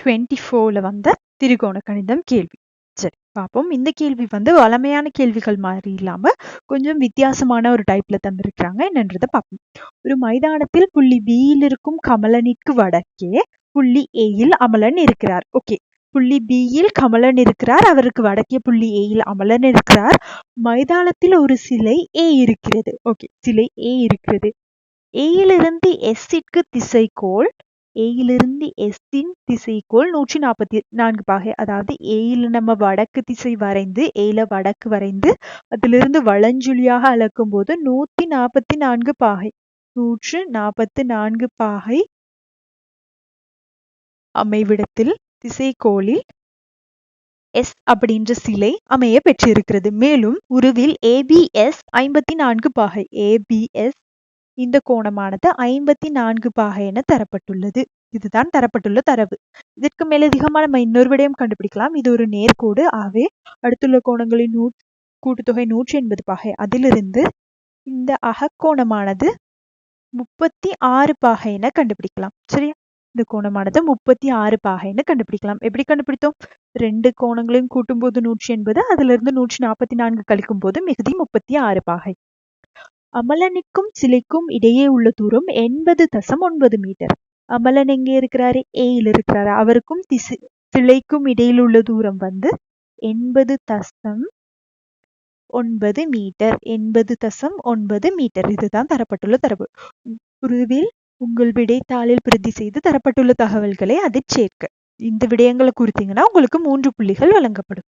Twenty ஃபோரில் வந்த திரிகோண கணிதம் கேள்வி. சரி பார்ப்போம் இந்த கேள்வி வந்து வளமையான கேள்விகள் மாதிரி இல்லாம கொஞ்சம் வித்தியாசமான ஒரு டைப்ல தந்திருக்கிறாங்க. என்னன்றதை பார்ப்போம் ஒரு மைதானத்தில் புள்ளி பியில் இருக்கும் கமலனிற்கு வடக்கே புள்ளி ஏயில் அமலன் இருக்கிறார். ஓகே புள்ளி பியில் கமலன் இருக்கிறார். அவருக்கு வடக்கே புள்ளி ஏயில் அமலன் இருக்கிறார். மைதானத்தில் ஒரு சிலை ஏ இருக்கிறது. ஓகே சிலை ஏ இருக்கிறது. ஏயிலிருந்து எஸ்ஸிற்கு திசைக்கோள் ஏயிலிருந்து எஸ்ஸின் திசைக்கோள் நூற்றி நாற்பத்தி நான்கு பாகை. அதாவது ஏயில் நம்ம வடக்கு திசை வரைந்து ஏல வடக்கு வரைந்து அதிலிருந்து வளஞ்சுழியாக அளக்கும் போது நூத்தி நாற்பத்தி நான்கு பாகை. நூற்று நாற்பத்தி நான்கு பாகை அமைவிடத்தில் திசைக்கோளில் எஸ் அப்படின்ற சிலை அமைய பெற்றிருக்கிறது. மேலும் உருவில் ஏபிஎஸ் ஐம்பத்தி நான்கு பாகை. ஏபிஎஸ் இந்த கோணமானது ஐம்பத்தி நான்கு பாகை என தரப்பட்டுள்ளது. இதுதான் தரப்பட்டுள்ள தரவு. இதற்கு மேலதிகமாக நம்ம இன்னொரு விடயம் கண்டுபிடிக்கலாம். இது ஒரு நேர்கோடு ஆகவே அடுத்துள்ள கோணங்களின் நூ கூட்டுத்தொகை நூற்றி எண்பது பாகை. அதிலிருந்து இந்த அகக்கோணமானது முப்பத்தி ஆறு பாகை என கண்டுபிடிக்கலாம். சரியா? இந்த கோணமானது முப்பத்தி ஆறு பாகைன்னு கண்டுபிடிக்கலாம். எப்படி கண்டுபிடித்தோம்? ரெண்டு கோணங்களையும் கூட்டும் போது நூற்றி எண்பது அதுல இருந்து நூற்றி நாற்பத்தி நான்கு கழிக்கும் போது மிகுதி முப்பத்தி ஆறு பாகை. அமலனுக்கும் சிலைக்கும் இடையே உள்ள தூரம் எண்பது தசம் ஒன்பது மீட்டர். அமலன் எங்கே இருக்கிறாரு? ஏயில் இருக்கிறாரு. அவருக்கும் திசு சிலைக்கும் இடையில் உள்ள தூரம் வந்து எண்பது தசம் ஒன்பது மீட்டர். எண்பது தசம் ஒன்பது மீட்டர். இதுதான் தரப்பட்டுள்ள தரவு. குருவில் உங்கள் விடைத்தாளில் பிரதி செய்து தரப்பட்டுள்ள தகவல்களை அதில் சேர்க்க. இந்த விடயங்களை குறித்தீங்கன்னா உங்களுக்கு மூன்று புள்ளிகள் வழங்கப்படும்.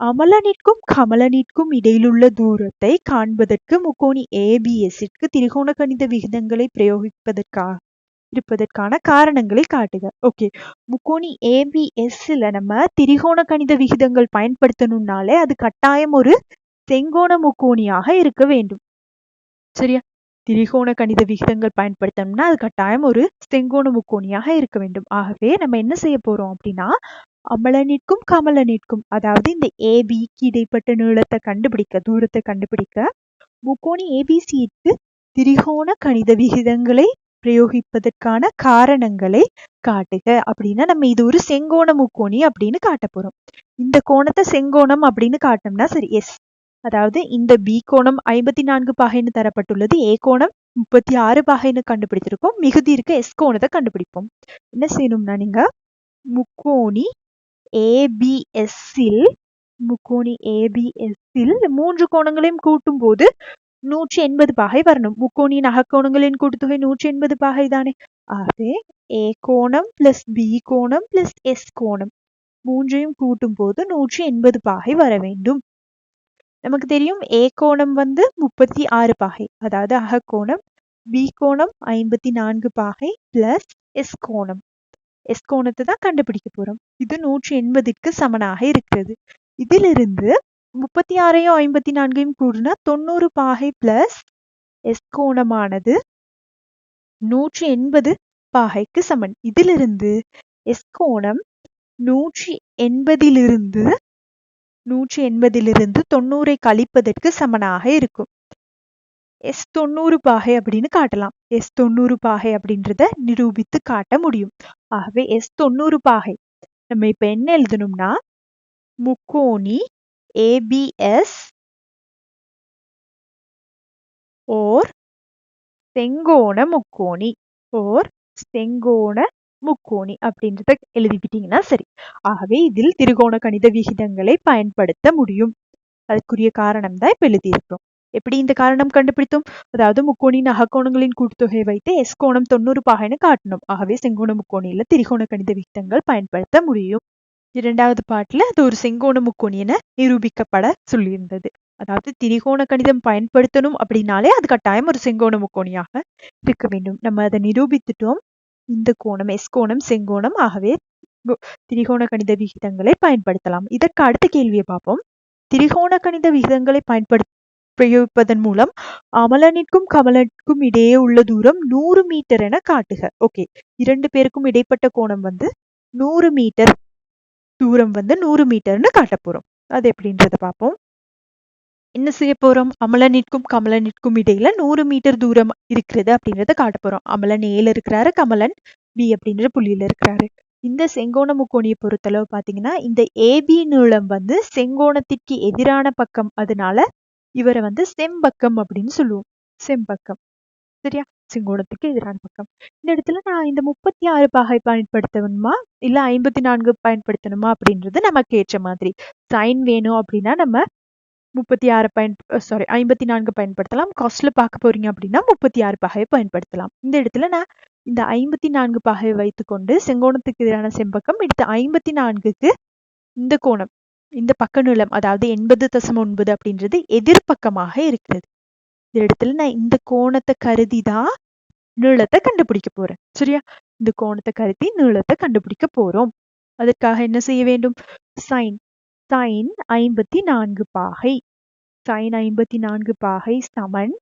அமலனிற்கும் கமலனிற்கும் இடையிலுள்ள தூரத்தை காண்பதற்கு முக்கோணி ஏபிஎஸ்ஸிற்கு திரிகோண கணித விகிதங்களை பிரயோகிப்பதற்காக இருப்பதற்கான காரணங்களை காட்டுக. ஓகே முக்கோணி ஏபிஎஸ்ல நம்ம திரிகோண கணித விகிதங்கள் பயன்படுத்தணும்னாலே அது கட்டாயம் ஒரு செங்கோண முக்கோணியாக இருக்க வேண்டும். சரியா? திரிகோண கணித விகிதங்கள் பயன்படுத்தணும்னா அது கட்டாயம் ஒரு செங்கோண முக்கோணியாக இருக்க வேண்டும். ஆகவே நம்ம என்ன செய்ய போறோம் அப்படின்னா அமலனிற்கும் கமலனிற்கும் அதாவது இந்த ஏபிக்கு இடைப்பட்ட நீளத்தை கண்டுபிடிக்க தூரத்தை கண்டுபிடிக்க முக்கோணி ஏபிசிக்கு திரிகோண கணித விகிதங்களை பிரயோகிப்பதற்கான காரணங்களை காட்டுக அப்படின்னா நம்ம இது ஒரு செங்கோண முக்கோணி அப்படின்னு காட்ட போறோம். இந்த கோணத்தை செங்கோணம் அப்படின்னு காட்டோம்னா சரி எஸ் அதாவது இந்த பி கோணம் ஐம்பத்தி நான்கு பாகைன்னு தரப்பட்டுள்ளது ஏ கோணம் முப்பத்தி ஆறு பாகைன்னு கண்டுபிடித்திருக்கோம் மிகுதி இருக்க எஸ் கோணத்தை கண்டுபிடிப்போம். என்ன செய்யணும்னா நீங்க முக்கோணி ஏபிஎஸ்ஸில் முக்கோணி ஏபிஎஸ்ஸில் மூன்று கோணங்களையும் கூட்டும் போது நூற்றி எண்பது பாகை வரணும். முக்கோணியின் அகக்கோணங்களின் கூட்டுத்தொகை நூற்றி எண்பது பாகை தானே. ஆகவே ஏ கோணம் பிளஸ் பி கோணம் பிளஸ் எஸ் கோணம் மூன்றையும் கூட்டும் போது நூற்றி எண்பது பாகை வர வேண்டும். நமக்கு தெரியும் ஏ கோணம் வந்து முப்பத்தி ஆறு பாகை அதாவது அகக்கோணம். பி கோணம் ஐம்பத்தி நான்கு பாகை பிளஸ் எஸ் கோணம். எஸ் கோணத்தை தான் கண்டுபிடிக்க போறோம். இது நூற்றி எண்பதுக்கு சமனாக இருக்கிறது. இதிலிருந்து முப்பத்தி ஆறையும் ஐம்பத்தி நான்கையும் கூடினா தொண்ணூறு பாகை பிளஸ் எஸ் கோணமானது நூற்றி எண்பது பாகைக்கு சமன். இதிலிருந்து எஸ் கோணம் நூற்றி எண்பதிலிருந்து நூற்றி எண்பதிலிருந்து தொண்ணூறை கழிப்பதற்கு சமனாக இருக்கும். எஸ் தொண்ணூறு பாகை அப்படின்னு காட்டலாம். எஸ் தொண்ணூறு பாகை அப்படின்றத நிரூபித்து காட்ட முடியும். ஆகவே எஸ் தொண்ணூறு பாகை. நம்ம இப்ப என்ன எழுதணும்னா முக்கோணி ஏபிஎஸ் ஓர் செங்கோண முக்கோணி. ஓர் செங்கோண முக்கோணி அப்படின்றத எழுதிக்கிட்டீங்கன்னா சரி. ஆகவே இதில் திருகோண கணித விகிதங்களை பயன்படுத்த முடியும். அதுக்குரிய காரணம் தான் இப்ப எழுதியிருக்கிறோம் எப்படி இந்த காரணம் கண்டுபிடித்தோம்? அதாவது முக்கோணின் அகக்கோணங்களின் கூட்டுத்தொகை வைத்து எஸ் கோணம் தொண்ணூறு பாகைன்னு காட்டணும். ஆகவே செங்கோண முக்கோணியில திரிகோண கணித விகிதங்கள் பயன்படுத்த முடியும். இரண்டாவது பாட்டுல அது ஒரு செங்கோண முக்கோணி என நிரூபிக்கப்பட சொல்லியிருந்தது. அதாவது திரிகோண கணிதம் பயன்படுத்தணும் அப்படின்னாலே அது கட்டாயம் ஒரு செங்கோண முக்கோணியாக இருக்க வேண்டும். நம்ம அதை நிரூபித்துட்டோம். இந்த கோணம் எஸ் கோணம் செங்கோணம். ஆகவே திரிகோண கணித விகிதங்களை பயன்படுத்தலாம். இதற்கு அடுத்த கேள்வியை பார்ப்போம். திரிகோண கணித விகிதங்களை பயன்படுத்த பிரயோகிப்பதன் மூலம் அமலனிற்கும் கமலனுக்கும் இடையே உள்ள தூரம் நூறு மீட்டர் என காட்டுக. ஓகே இரண்டு பேருக்கும் இடைப்பட்ட கோணம் வந்து நூறு மீட்டர் தூரம் வந்து நூறு மீட்டர்னு காட்ட போறோம். அது எப்படின்றத பார்ப்போம். என்ன செய்ய போறோம்? அமலனிற்கும் கமலனிற்கும் இடையில நூறு மீட்டர் தூரம் இருக்கிறது அப்படின்றத காட்ட போறோம். அமலன் ஏல இருக்கிறாரு கமலன் பி அப்படின்ற புள்ளியில இருக்கிறாரு. இந்த செங்கோண முக்கோணியை பொறுத்தளவு பாத்தீங்கன்னா இந்த ஏபி நீளம் வந்து செங்கோணத்திற்கு எதிரான பக்கம். அதனால இவரை வந்து செம்பக்கம் அப்படின்னு சொல்லுவோம். செம்பக்கம். சரியா? செங்கோணத்துக்கு எதிரான பக்கம். இந்த இடத்துல நான் இந்த முப்பத்தி ஆறு பாகை பயன்படுத்தணுமா? இல்ல ஐம்பத்தி நான்கு பயன்படுத்தணுமா அப்படின்றது நமக்கு ஏற்ற மாதிரி. சைன் வேணும் அப்படின்னா நம்ம முப்பத்தி ஆறு பயன் சாரி ஐம்பத்தி நான்கு பயன்படுத்தலாம். காஸ்ட்ல பார்க்க போறீங்க அப்படின்னா முப்பத்தி ஆறு பாகையை பயன்படுத்தலாம். இந்த இடத்துல நான் இந்த ஐம்பத்தி நான்கு பாகையை வைத்துக்கொண்டு செங்கோணத்துக்கு எதிரான செம்பக்கம் எடுத்து ஐம்பத்தி நான்குக்கு இந்த கோணம் இந்த பக்க நீளம் அதாவது எண்பது தசம் ஒன்பது அப்படின்றது எதிர்பக்கமாக இருக்கிறது. இந்த இடத்துல நான் இந்த கோணத்தை கருதி தான் நீளத்தை கண்டுபிடிக்க போறேன். சரியா? இந்த கோணத்தை கருதி நீளத்தை கண்டுபிடிக்க போறோம். அதற்காக என்ன செய்ய வேண்டும்? சைன் சைன் ஐம்பத்தி நான்கு பாகை சைன் ஐம்பத்தி நான்கு பாகை சமன்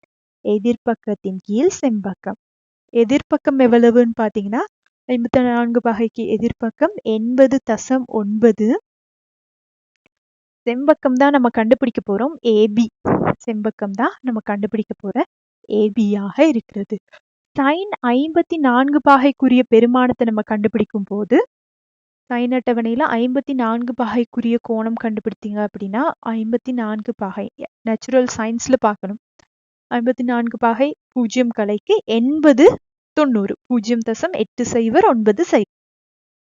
எதிர்பக்கத்தின் கீழ் செம்பக்கம். எதிர்பக்கம் எவ்வளவுன்னு பாத்தீங்கன்னா ஐம்பத்தி நான்கு பாகைக்கு எதிர்பக்கம் எண்பது தசம் ஒன்பது. செம்பக்கம் தான் நம்ம கண்டுபிடிக்க போறோம். ஏபி செம்பக்கம் தான் நம்ம கண்டுபிடிக்க போற ஏபியாக இருக்கிறது. சைன் ஐம்பத்தி நான்கு பாகைக்குரிய பெருமானத்தை நம்ம கண்டுபிடிக்கும் போது சைன் அட்டவணையில ஐம்பத்தி நான்கு பாகைக்குரிய கோணம் கண்டுபிடித்தீங்க அப்படின்னா ஐம்பத்தி நான்கு பாகை நேச்சுரல் சயின்ஸ்ல பார்க்கணும். ஐம்பத்தி நான்கு பாகை பூஜ்ஜியம் கலைக்கு எண்பது தொண்ணூறு. பூஜ்ஜியம் தசம் எட்டு சைவர் ஒன்பது சைவர்.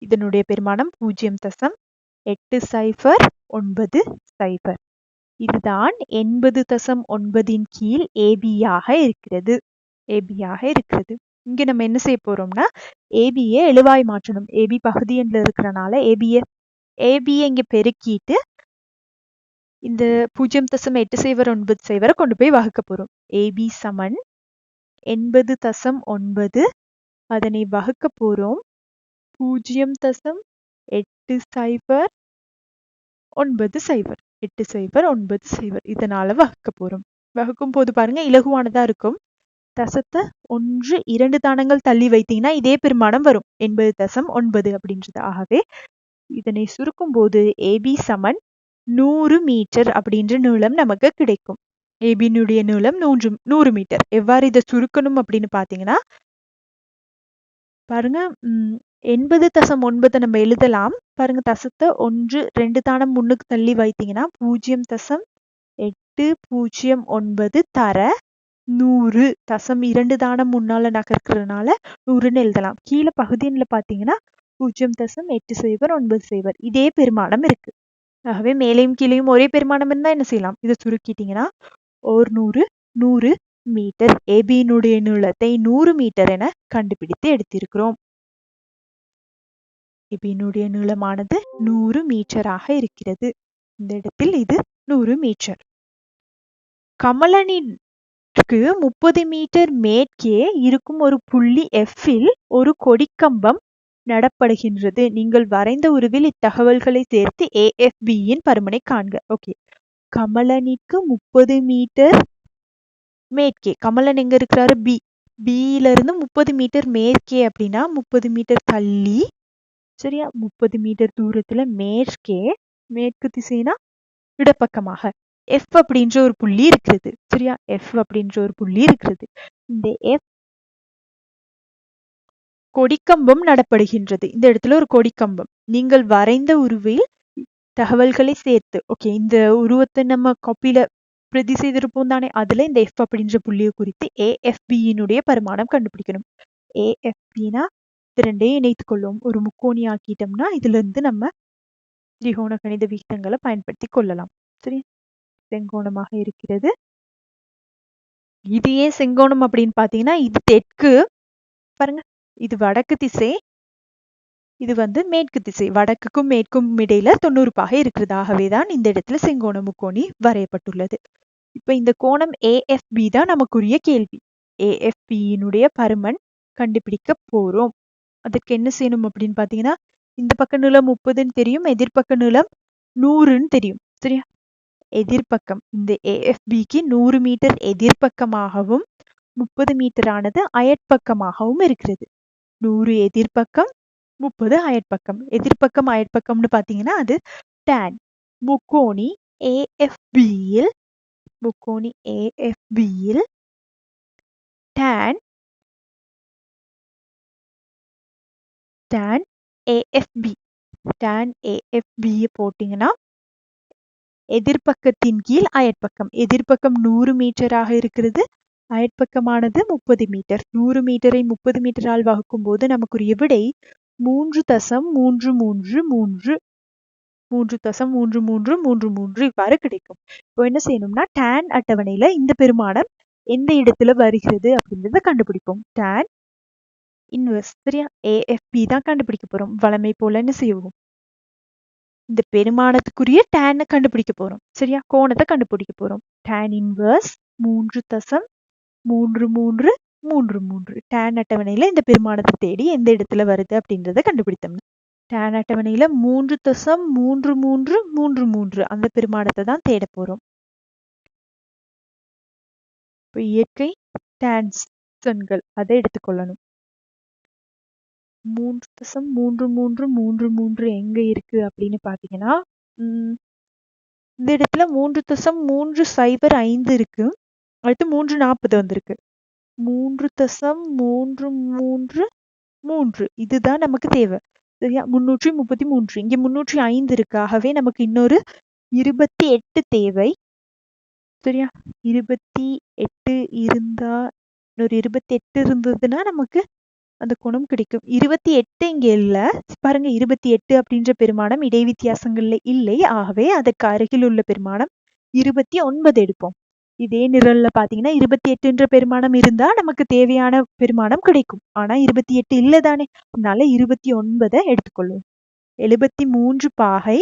இதனுடைய பெருமானம் பூஜ்ஜியம் தசம் எட்டு சைஃபர் ஒன்பது சைபர் இதுதான் எண்பது தசம் ஒன்பதின் கீழ் ஏபியாக இருக்கிறது. ஏபியாக இருக்கிறது. இங்கே நம்ம என்ன செய்ய போறோம்னா ஏபியை எழுவாய் மாற்றணும். ஏபி பகுதி எண்ல இருக்கிறனால ஏபியை ஏபியை இங்கே பெருக்கிட்டு இந்த பூஜ்ஜியம் தசம் எட்டு சைவர் ஒன்பது சைவரை கொண்டு போய் வகுக்க போகிறோம் ஏபி சமன் எண்பது தசம் ஒன்பது. அதனை வகுக்க போகிறோம் பூஜ்ஜியம் தசம் எட் எட்டு சைபர் ஒன்பது சைபர் எட்டு சைபர் ஒன்பது சைபர் இதனால வகுக்க போறோம். வகுக்கும் போது பாருங்க இலகுவானதா இருக்கும். தசத்தை ஒன்று இரண்டு தானங்கள் தள்ளி வைத்தீங்கன்னா இதே பெருமானம் வரும். எண்பது தசம் ஒன்பது அப்படின்றது. ஆகவே இதனை சுருக்கும் போது ஏபி சமன் நூறு மீட்டர் அப்படின்ற நீளம் நமக்கு கிடைக்கும். ஏபியினுடைய நீளம் நூன்று நூறு மீட்டர். எவ்வாறு இதை சுருக்கணும் அப்படின்னு பாத்தீங்கன்னா பாருங்க எண்பது தசம் ஒன்பதை நம்ம எழுதலாம். பாருங்க தசத்தை ஒன்று ரெண்டு தானம் முன்னுக்கு தள்ளி வைத்தீங்கன்னா பூஜ்ஜியம் தசம் எட்டு பூஜ்ஜியம் ஒன்பது தர நூறு. தசம் இரண்டு தானம் முன்னால நகர்க்கிறதுனால நூறுன்னு எழுதலாம். கீழே பகுதியில் பார்த்தீங்கன்னா பூஜ்ஜியம் தசம் எட்டு சைபர் ஒன்பது சைபர். இதே பெருமானம் இருக்கு. ஆகவே மேலையும் கீழையும் ஒரே பெருமானம் இருந்தா என்ன செய்யலாம்? இதை சுருக்கிட்டீங்கன்னா ஒரு நூறு நூறு மீட்டர். ஏபியினுடைய நீளத்தை நூறு மீட்டர் என கண்டுபிடித்து எடுத்திருக்கிறோம். ஏபியினுடைய நீளமானது நூறு மீட்டராக இருக்கிறது. இந்த இடத்தில் இது நூறு மீட்டர். கமலனிற்கு முப்பது மீட்டர் மேற்கே இருக்கும் ஒரு புள்ளி எஃப்பில் ஒரு கொடிக்கம்பம் நடப்படுகின்றது. நீங்கள் வரைந்த உருவில் இத்தகவல்களை சேர்த்து ஏஎஃபியின் பருமனை காண்க. ஓகே. கமலனிற்கு முப்பது மீட்டர் மேற்கே. கமலன் எங்க இருக்கிறாரு? பி பியில இருந்து முப்பது மீட்டர் மேற்கே அப்படின்னா முப்பது மீட்டர் தள்ளி சரியா? முப்பது மீட்டர் தூரத்துல மேற்கே மேற்கு திசைனா இடப்பக்கமாக. எஃப் அப்படின்ற ஒரு புள்ளி இருக்கிறது. சரியா? எஃப் அப்படின்ற ஒரு புள்ளி இருக்கிறது. இந்த எஃப் கொடிக்கம்பம் நடப்படுகின்றது. இந்த இடத்துல ஒரு கொடிக்கம்பம். நீங்கள் வரைந்த உருவில் தகவல்களை சேர்த்து ஓகே இந்த உருவத்தை நம்ம காப்பியில பிரதி செய்திருப்போம் தானே? அதுல இந்த எஃப் அப்படின்ற புள்ளியை குறித்து ஏஎஃபியினுடைய பரிமாணம் கண்டுபிடிக்கணும். ஏஎஃபினா இது ரெண்டையும் கொள்ளும் ஒரு முக்கோணி ஆக்கிட்டோம்னா இதுல இருந்து நம்ம திரிகோண கணித விகிதங்களை பயன்படுத்தி கொள்ளலாம். சரி செங்கோணமாக இருக்கிறது. இது ஏன் செங்கோணம் அப்படின்னு பாத்தீங்கன்னா இது தெற்கு. பாருங்க இது வடக்கு திசை. இது வந்து மேற்கு திசை. வடக்குக்கும் மேற்கும் இடையில தொண்ணூறு இருக்கிறதாகவே தான் இந்த இடத்துல செங்கோண முக்கோணி வரையப்பட்டுள்ளது. இப்ப இந்த கோணம் ஏஎஃப்பி தான் நமக்குரிய கேள்வி. ஏஎஃப்பியினுடைய பருமன் கண்டுபிடிக்க போறோம். அதுக்கு என்ன செய்யணும் அப்படின்னு பார்த்தீங்கன்னா இந்த பக்க நீளம் முப்பதுன்னு தெரியும் எதிர்பக்க நீளம் நூறுன்னு தெரியும். சரியா? எதிர்பக்கம் இந்த ஏஎஃப்பிக்கு நூறு மீட்டர் எதிர்பக்கமாகவும் முப்பது மீட்டர் ஆனது அயற்பக்கமாகவும் இருக்கிறது. நூறு எதிர்பக்கம் முப்பது அயற்பக்கம். எதிர்பக்கம் அயற்பக்கம்னு பார்த்தீங்கன்னா அது டேன் முக்கோணி ஏஎஃப்பியில் முக்கோணி ஏஎஃப்பியில் tan tan AFP tan AFP போட்டீங்கன்னா எதிர்ப்பக்கத்தின் கீழ் அயற்பக்கம். எதிர்பக்கம் நூறு மீட்டராக இருக்கிறது. அயற்பக்கமானது முப்பது மீட்டர். நூறு மீட்டரை முப்பது மீட்டரால் வகுக்கும் போது நமக்குரிய விடை மூன்று தசம் மூன்று மூன்று மூன்று. மூன்று தசம் மூன்று மூன்று மூன்று மூன்று இவ்வாறு கிடைக்கும். இப்போ என்ன செய்யணும்னா டேன் அட்டவணையில இந்த பெருமானம் எந்த இடத்துல வருகிறது அப்படின்றத கண்டுபிடிப்போம். டேன் இன்வெர்ஸ் சரியா ஏஎஃப்பி தான் கண்டுபிடிக்க போறோம். வளமை போல என்ன செய்வோம் இந்த பெருமானத்துக்குரிய டேனை கண்டுபிடிக்க போறோம். சரியா? கோணத்தை கண்டுபிடிக்க போறோம். டேன் இன்வர்ஸ் மூன்று தசம் மூன்று மூன்று மூன்று மூன்று. டேன் அட்டவணையில இந்த பெருமானத்தை தேடி எந்த இடத்துல வருது அப்படின்றத கண்டுபிடித்தோம்னா டேன் அட்டவணையில மூன்று தசம் மூன்று மூன்று மூன்று மூன்று அந்த பெருமானத்தை தான் தேட போறோம். இப்போ இயற்கை டான்ஸ்கள் அதை எடுத்துக்கொள்ளணும் மூன்று தசம் மூன்று மூன்று மூன்று மூன்று எங்க இருக்கு அப்படின்னு பாத்தீங்கன்னா உம் இந்த இடத்துல மூன்று தசம் மூன்று சைபர் ஐந்து இருக்கு. அடுத்து மூன்று நாற்பது வந்திருக்கு. மூன்று தசம் மூன்று மூன்று மூன்று. இதுதான் நமக்கு தேவை. சரியா? முன்னூற்றி முப்பத்தி மூன்று. இங்க முன்னூற்றி ஐந்து இருக்கு. ஆகவே நமக்கு இன்னொரு இருபத்தி எட்டு தேவை. சரியா? இருபத்தி எட்டு இருந்தா இன்னொரு இருபத்தி எட்டு இருந்ததுன்னா நமக்கு அந்த குணம் கிடைக்கும். இருபத்தி எட்டு இங்க இல்ல. பாருங்க இருபத்தி எட்டு அப்படின்ற பெருமானம் இடை வித்தியாசங்கள்ல இல்லை. ஆகவே அதற்கு அருகில் உள்ள பெருமானம் இருபத்தி ஒன்பது எடுப்போம். இதே நிரல்ல பாத்தீங்கன்னா இருபத்தி எட்டுன்ற பெருமானம் இருந்தா நமக்கு தேவையான பெருமானம் கிடைக்கும். ஆனா இருபத்தி எட்டு இல்லதானே அதனால இருபத்தி ஒன்பதை எடுத்துக்கொள்வோம். எழுபத்தி மூன்று பாகை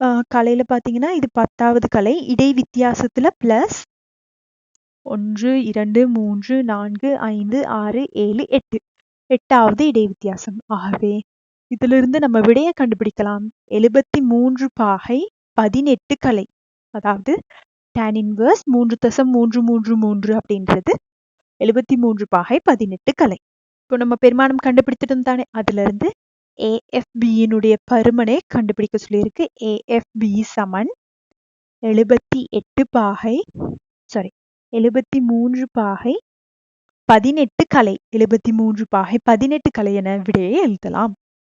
ஆஹ் கலையில பாத்தீங்கன்னா இது பத்தாவது கலை. இடை வித்தியாசத்துல பிளஸ் ஒன்று இரண்டு மூன்று நான்கு ஐந்து ஆறு ஏழு எட்டு. எட்டாவது இடை வித்தியாசம் ஆகவே இதிலிருந்து நம்ம விடையை கண்டுபிடிக்கலாம். எழுபத்தி மூன்று பாகை பதினெட்டு கலை. அதாவது டேன் இன்வர்ஸ் மூன்று தசம் மூன்று மூன்று மூன்று அப்படின்றது எழுபத்தி மூன்று பாகை பதினெட்டு கலை. இப்போ நம்ம பெருமானம் கண்டுபிடித்துட்டோம் தானே? அதுல இருந்து ஏஎஃபியினுடைய பருமனை கண்டுபிடிக்க சொல்லியிருக்கு. ஏஎஃபி சமன் எழுபத்தி எட்டு பாகை சாரி எழுபத்தி மூன்று பாகை பதினெட்டு கலை. எழுபத்தி மூன்று பாகை பதினெட்டு கலை என விடையை எழுதலாம்.